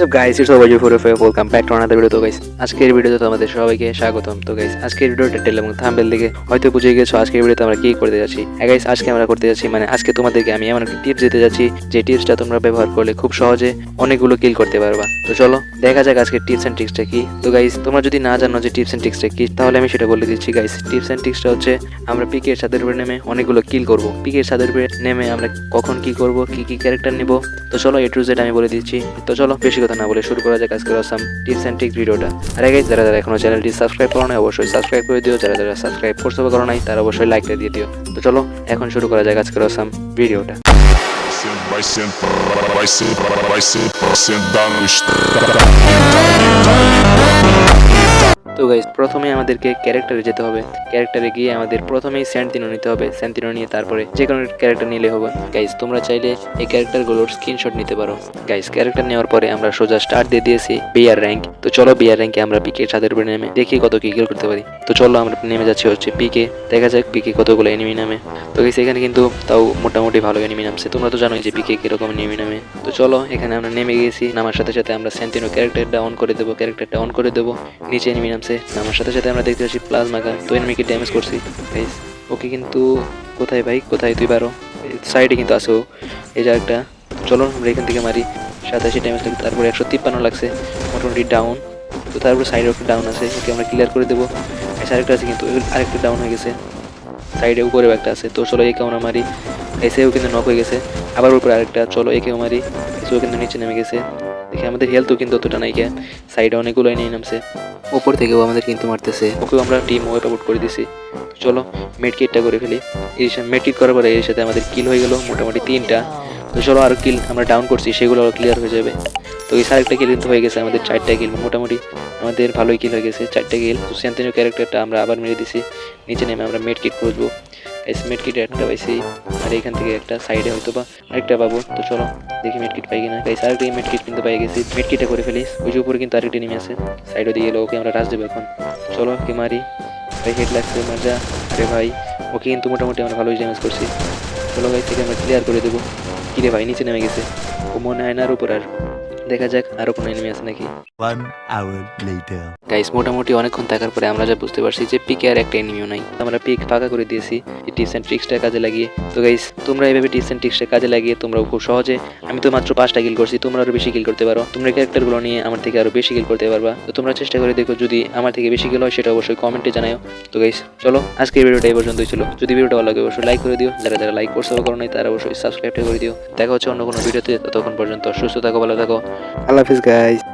So guys it's over you welcome back to another video তো guys আজকের ভিডিওতে তোমাদের সবাইকে স্বাগতম। তো গাইস আজকের ভিডিও টাইটেল এবং থাম্বনেল দেখে হয়তো বুঝে গেছো আজকের ভিডিওতে আমরা কি করতে যাচ্ছি। গাইস আজকে আমরা করতে যাচ্ছি মানে আজকে তোমাদেরকে আমি এমন একটা টিপস দিতে যাচ্ছি, যে টিপসটা তোমরা ব্যবহার করলে খুব সহজে অনেকগুলো কিল করতে পারবা। তো, চলো, দেখা যাক আজকে টিপস এন্ড ট্রিক্সটা কি। তো গাইস তোমরা যদি না জানো যে টিপস এন্ড ট্রিক্সটা কি, তাহলে আমি সেটা বলে দিচ্ছি গাইস টিপস এন্ড ট্রিক্সটা হচ্ছে, আমরা পিকের ছাদের উপরে নেমে অনেকগুলো কিল করব। পিকের ছাদের উপরে নেমে আমরা কখন কি করব, কি কি ক্যারেক্টার নিব। তো, চলো এ টু জেড আমি বলে দিচ্ছি। তো, চলো, বেশি কথা না বলে শুরু করা যাক আজকের অসাম টিপস অ্যান্ড ট্রিক ভিডিওটা আর আগে যারা যারা এখনও চ্যানেলটি সাবস্ক্রাইব করো না অবশ্যই সাবস্ক্রাইব করে দিও যারা যারা সাবস্ক্রাইব করতে করো নাই তারা অবশ্যই লাইকটা দিয়ে দিও তো চলো এখন শুরু করা যাক আজকের অসাম ভিডিওটা Vai sentar, vai sentar, vai sentar, sentar no estado. তো গাইজ প্রথমে আমাদেরকে ক্যারেক্টারে যেতে হবে। ক্যারেক্টারে গিয়ে আমাদের প্রথমেই স্যান্টিনো নিতে হবে। স্যান্টিনো নিয়ে তারপরে যে কোনো ক্যারেক্টার নিলে হবে। গাইজ তোমরা চাইলে এই ক্যারেক্টারগুলোর স্ক্রিনশট নিতে পারো। গাইজ ক্যারেক্টার নেওয়ার পরে আমরা সোজা স্টার্ট দিয়ে দিয়েছি বিয়ার র্যাঙ্ক তো চলো বিয়ার র্যাঙ্কে আমরা পিকে ছাদের উপরে নেমে দেখি কত কি কিল করতে পারি। তো চলো আমরা নেমে যাচ্ছি হচ্ছে পিকে দেখা যাক পিকে কতগুলো এনিমি নামে। তো গাইজ এখানে কিন্তু তাও মোটামুটি ভালো এনিমি নামছে। তোমরা তো জানোই যে পিকে কীরকম এনিমি নামে। তো চলো এখানে আমরা নেমে গেছি নামার সাথে সাথে আমরা স্যান্টিনো ক্যারেক্টারটা অন করে দেবো। ক্যারেক্টারটা অন করে দেবো। নিচে এনিমি নামছে নামার সাথে সাথে আমরা দেখতে পাচ্ছি প্লাজমা গান তো এনিমিকে ড্যামেজ করছি। গাইস ওকে কিন্তু কোথায় ভাই? কোথায় তুই পারো সাইডে কিন্তু আসো এই জায়গাটা চলো, আমরা এখান থেকে মারি। সাতাশি ড্যামেজ লাগছে। তারপরে একশো তিপ্পান্ন লাগছে। মোটামুটি ডাউন তো তারপর সাইডে একটা ডাউন আছে। ওকে আমরা ক্লিয়ার করে দেবো। আরেকটা আছে কিন্তু আরেকটা ডাউন হয়ে গেছে। সাইডে উপরেও একটা আছে। তো চলো একে আমরা মারি। এসেও কিন্তু নক হয়ে গেছে। আবার উপরে আরেকটা। চলো, একেও মারি। এসেও কিন্তু নিচে নেমে গেছে। দেখি আমাদের হেলথও কিন্তু অতটা নাই কে সাইডে অনেকগুলো নিয়ে নামছে। উপর থেকেও আমাদের কিন্তু মারতেছে। ওকেও আমরা টিম ওয়েপ আউট করে দিছি। চলো মেডকিটটা করে ফেলি। এর সাথে মেডকিট করার পরে এর সাথে আমাদের কিল হয়ে গেল মোটামুটি তিনটা। তো চলো আর কিল আমরা ডাউন করছি, সেগুলো আরও ক্লিয়ার হয়ে যাবে। তো এই আরেকটা কিল কিন্তু হয়ে গেছে, আমাদের চারটা কিল মোটামুটি আমাদের ভালোই কিল হয়ে গেছে, চারটা কিল তো স্যান্তিনো ক্যারেক্টারটা আমরা আবার মেরে দিছি। নিচে নেমে আমরা মেডকিট খুঁজবো। এস মেডকিট একটা পাইছি। আর এখান থেকে একটা সাইডে হয়তো বা আরেকটা পাবো। তো চলো, দেখি মেডকিট পাই কিনা। গাইস আরেকটা মেডকিট কিন্তু পাই গেছি। মেডকিটটা করে ফেলিস ওই যে উপরে কিন্তু আরেকটা নেমে আছে। সাইডে দিয়ে গেলে ওকে আমরা রাজ দেবো এখন। চলো কি মারি। ভাই হেড লাগছে মজা আরে ভাই, ওকে কিন্তু মোটামুটি আমরা ভালোই ড্যামেজ করছি। চলো গাইস থেকে আমরা ক্লিয়ার করে দেবো। কিরে ভাই, নিচে নেমে গেছে। ও মনে হয় না আর উপর আর। দেখা যাক আরও কোনো এনিমি আছে নাকি. গাইস মোটামুটি অনেকক্ষণ থাকার পরে আমরা যা বুঝতে পারছি যে পিকে আর একটা এনিমিও নাই। আমরা পিক ফাঁকা করে দিয়েছি এই টিপস অ্যান্ড ট্রিক্সটা কাজে লাগিয়ে। তো গাইস তোমরা এইভাবে টিপস অ্যান্ড ট্রিক্সটা কাজে লাগিয়ে তোমরা খুব সহজে আমি তো মাত্র পাঁচটা কিল করছি তোমরা আরও বেশি কিল করতে পারো। তোমরা ক্যারেক্টারগুলো নিয়ে আমার থেকে আরও বেশি কিল করতে পারবা। তো তোমরা চেষ্টা করে দেখো যদি আমার থেকে বেশি কিল হয় সেটা অবশ্যই কমেন্টে জানাও তো গাইস চলো আজকের ভিডিওটা এই পর্যন্তই ছিল। যদি ভিডিওটা ভালো লাগে অবশ্যই লাইক করে দিও। যারা যারা লাইক করছ করো নাই তারা অবশ্যই সাবস্ক্রাইবটা করে দিও। দেখা হচ্ছে অন্য কোনো ভিডিওতে ততক্ষণ পর্যন্ত সুস্থ থাকো ভালো থাকো। আল্লাহ হাফিজ গাইস